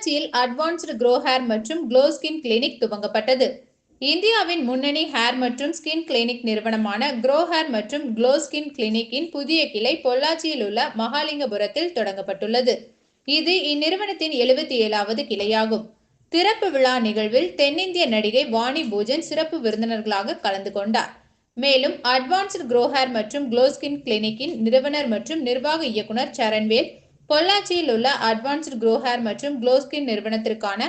பொள்ளாச்சியில் advanced grow hair மற்றும் glow skin clinic துவங்கப்பட்டது. இந்தியாவின் முன்னணி ஹேர் மற்றும் ஸ்கின் கிளினிக் நிறுவனமான க்ரோ ஹேர் மற்றும் க்ளோ ஸ்கின் கிளினிக்கின் புதிய கிளை பொள்ளாச்சியில் உள்ள மகாலிங்கபுரத்தில் தொடங்கப்பட்டுள்ளது. இது இந்நிறுவனத்தின் எழுபத்தி ஏழாவது கிளையாகும். திறப்பு விழா நிகழ்வில் தென்னிந்திய நடிகை வாணி பூஜன் சிறப்பு விருந்தினர்களாக கலந்து கொண்டார். மேலும் அட்வான்ஸ்டு க்ரோஹேர் மற்றும் க்ளோஸ்கின் கிளினிக்கின் நிறுவனர் மற்றும் நிர்வாக இயக்குனர் சரண்வேல் பொள்ளாச்சியில் உள்ள அட்வான்ஸ்டு க்ரோ ஹேர் மற்றும் க்ளோஸ்கின் நிறுவனத்திற்கான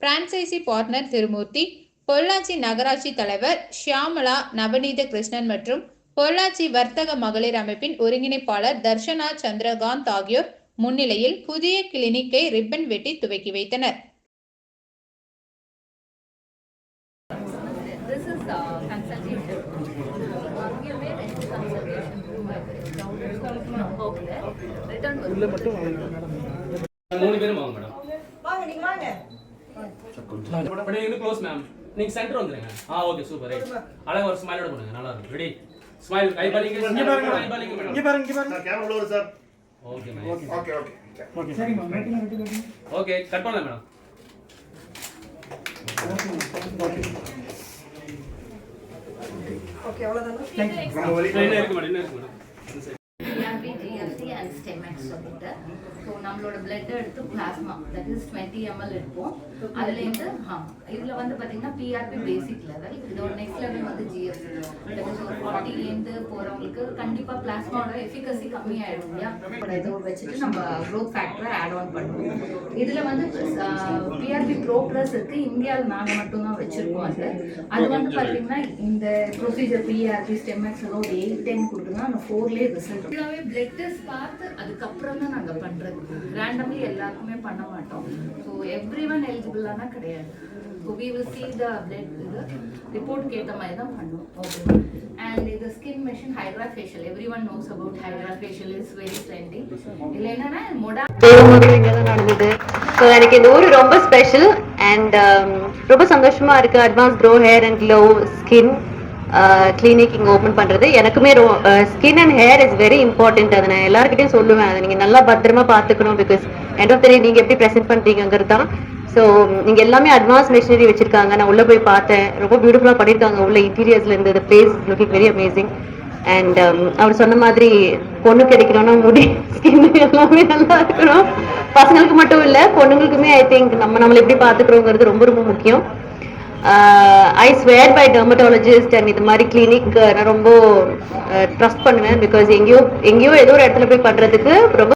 பிரான்சைசி பார்ட்னர் திருமூர்த்தி பொள்ளாச்சி நகராட்சி தலைவர் ஷியாமலா நவநீத கிருஷ்ணன் மற்றும் பொள்ளாச்சி வர்த்தக மகளிர் அமைப்பின் ஒருங்கிணைப்பாளர் தர்ஷனா சந்திரகாந்த் ஆகியோர் முன்னிலையில் புதிய கிளினிக்கை ரிப்பன் வெட்டி துவக்கி வைத்தனர் This is uh, consultation. மூணு பேரும் வாங்க மேடம் வாங்க நீங்க வாங்க இன்னும் க்ளோஸ் மேம் நீங்க சென்டர் வந்துருங்க ஆ ஓகே சூப்பர் ரைட் அழகா ஒரு ஸ்மைலோட பண்ணுங்க நல்லா இருக்கும் ரெடி ஸ்மைல் கை பாலிங்க இங்க பாருங்க கை பாலிங்க இங்க மேடம் பாருங்க இங்க பாருங்க சார் கேமரா உள்ள sir okay ma'am okay okay okay cut பண்ணலாம் மேடம் ஓகே அவ்வளவுதானா நம்ம வழி இன்னும் இருக்கு மேடம் இன்னும் இருக்கு மேடம். இந்த side. PRP, சொல்லிட்டு ஸோ நம்மளோட பிளட் எடுத்து plasma that is twenty ML எடுப்போம். அதுலேருந்து ஆமாம் இதில் வந்து பார்த்தீங்கன்னா பிஆர்பி பேசிக் லெவல் இதோட நெக்ஸ்ட் லெவல் வந்து ஒரு ஃபார்ட்டிலேருந்து போகிறவங்களுக்கு கண்டிப்பாக பிளாஸ்மாவோட எஃபிகசி கம்மியாயிடும் இல்லையா? இதை வச்சுட்டு நம்ம க்ரோத் ஃபேக்டரை ஆட் ஆன் பண்ணுவோம். இதில் வந்து பிஆர்பி ப்ரோ ப்ளஸ் இருக்கு. இந்தியாவில் நாங்கள் மட்டும்தான் வச்சுருக்கோம் அது. அது வந்து பார்த்தீங்கன்னா இந்த ப்ரொசீஜர் பிஆர்பி ஸ்டெம்எக்ஸ் ஏதோ ஒரு எயிட் டென் கொடுத்துனா அந்த ஃபோர்லேயே ரிசல்ட் ஃபுல்லாகவே பிளட் டெஸ்ட் பார்த்து அதுக்கப்புறம் தான் நாங்கள் பண்ணுறது ரேண்டம்லி எல்லாருக்குமே பண்ண மாட்டோம். ஸோ எவ்ரி ஒன் எலிஜிபிளானா கிடையாது. So we will see the blood இது ரிப்போர்ட்க்கு ஏற்ற மாதிரி தான் பண்ணும் ஓகே அண்ட் இது skin machine hydra facial every one knows about hydra facial is very trending இதில் என்னன்னா மொடா இங்கே தான் நடந்தது. ஸோ எனக்கு இந்த ஊர் ரொம்ப ஸ்பெஷல் அண்ட் um, ரொம்ப சந்தோஷமா இருக்கு. Advanced grow hair and glow skin clinic இங்கே ஓப்பன் பண்ணுறது எனக்குமே skin and hair is very important அதை நான் எல்லாருக்கிட்டையும் சொல்லுவேன். அதை நீங்கள் நல்லா பத்திரமா பார்த்துக்கணும் பிகாஸ் எண்ட் ஆஃப் த நீங்கள் எப்படி ப்ரெசென்ட் பண்ணுறீங்கிறது தான். ஸோ நீங்கள் எல்லாமே அட்வான்ஸ் மெஷினரி வச்சிருக்காங்க. நான் உள்ளே போய் பார்த்தேன். ரொம்ப பியூட்டிஃபுல்லாக பண்ணியிருக்காங்க உள்ள இன்டீரியர்ஸ்ல இருந்து place looking very amazing and அவர் சொன்ன மாதிரி பொண்ணு கிடைக்கணும்னா முடி ஸ்கின் எல்லாமே நல்லா இருக்கணும். பசங்களுக்கு மட்டும் இல்லை பொண்ணுங்களுக்குமே ஐ திங்க் நம்ம நம்மளை எப்படி பார்த்துக்கிறோங்கிறது ரொம்ப ரொம்ப முக்கியம். I swear by dermatologist and இது மாதிரி கிளினிக் uh, நான் ரொம்ப uh, ட்ரஸ்ட் பண்ணுவேன் பிகாஸ் எங்கேயோ எங்கேயோ ஏதோ ஒரு இடத்துல போய் பண்ணுறதுக்கு ரொம்ப